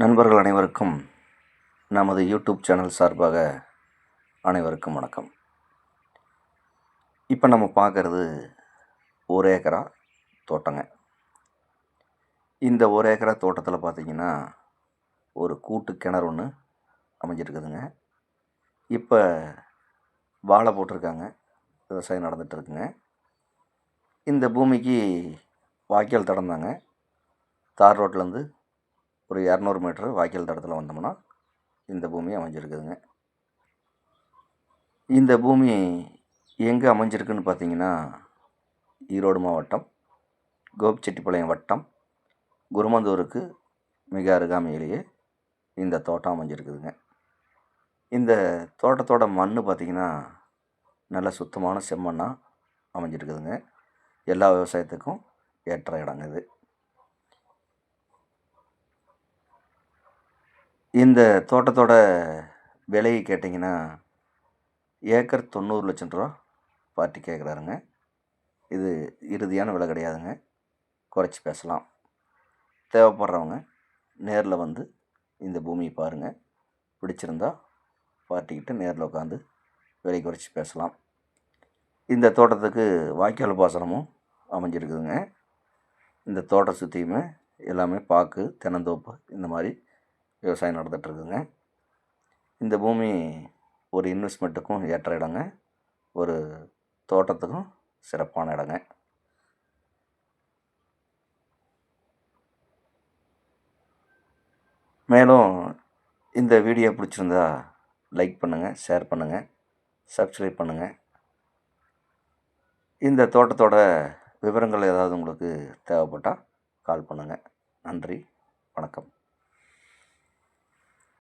நண்பர்கள் அனைவருக்கும் நமது யூடியூப் சேனல் சார்பாக அனைவருக்கும் வணக்கம். இப்போ நம்ம பார்க்குறது ஒரு ஏக்கரா தோட்டங்க. இந்த ஒரு ஏக்கரா தோட்டத்தில் பார்த்திங்கன்னா ஒரு கூட்டு கிணறு ஒன்று அமைஞ்சிருக்குதுங்க. இப்போ வாழை போட்டிருக்காங்க. விவசாயம் நடந்துகிட்ருக்குங்க இந்த பூமிக்கு வாய்க்கால் தடந்தாங்க. தார் ரோட்லேருந்து ஒரு இரநூறு மீட்ரு வாய்க்கால் தடத்தில் வந்தோம்னா இந்த பூமி அமைஞ்சிருக்குதுங்க. இந்த பூமி எங்கே அமைஞ்சிருக்குன்னு பார்த்தீங்கன்னா ஈரோடு மாவட்டம் கோபிச்செட்டிப்பாளையம் வட்டம் குருமந்தூருக்கு மிக அருகாமையிலேயே இந்த தோட்டம் அமைஞ்சிருக்குதுங்க. இந்த தோட்டத்தோட மண் பார்த்திங்கன்னா நல்ல சுத்தமான செம்மண்ணாக அமைஞ்சிருக்குதுங்க. எல்லா விவசாயத்துக்கும் ஏற்ற இடங்க இது. இந்த தோட்டத்தோட விலையை கேட்டிங்கன்னா ஏக்கர் தொண்ணூறு லட்சம் ரூபா பார்ட்டி கேட்குறாருங்க. இது இறுதியான விலை கிடையாதுங்க. குறைச்சி பேசலாம். தேவைப்படுறவங்க நேரில் வந்து இந்த பூமியை பாருங்கள் பிடிச்சிருந்தா பார்ட்டிக்கிட்ட நேரில் உட்காந்து விலை குறைச்சி பேசலாம். இந்த தோட்டத்துக்கு வாய்க்கால் பாசனமும் அமைஞ்சிருக்குதுங்க. இந்த தோட்டம் சுற்றியுமே எல்லாமே பாக்கு தென்னந்தோப்பு இந்த மாதிரி விவசாயம் நடந்துகிட்ருக்குங்க. இந்த பூமி ஒரு இன்வெஸ்ட்மெண்ட்டுக்கும் ஏற்ற இடங்க. ஒரு தோட்டத்துக்கும் சிறப்பான இடங்க. மேலும் இந்த வீடியோ பிடிச்சிருந்தா லைக் பண்ணுங்கள் ஷேர் பண்ணுங்கள் சப்ஸ்கிரைப் பண்ணுங்கள் இந்த தோட்டத்தோட விவரங்கள் ஏதாவது உங்களுக்கு தேவைப்பட்டால் கால் பண்ணுங்கள் நன்றி வணக்கம்.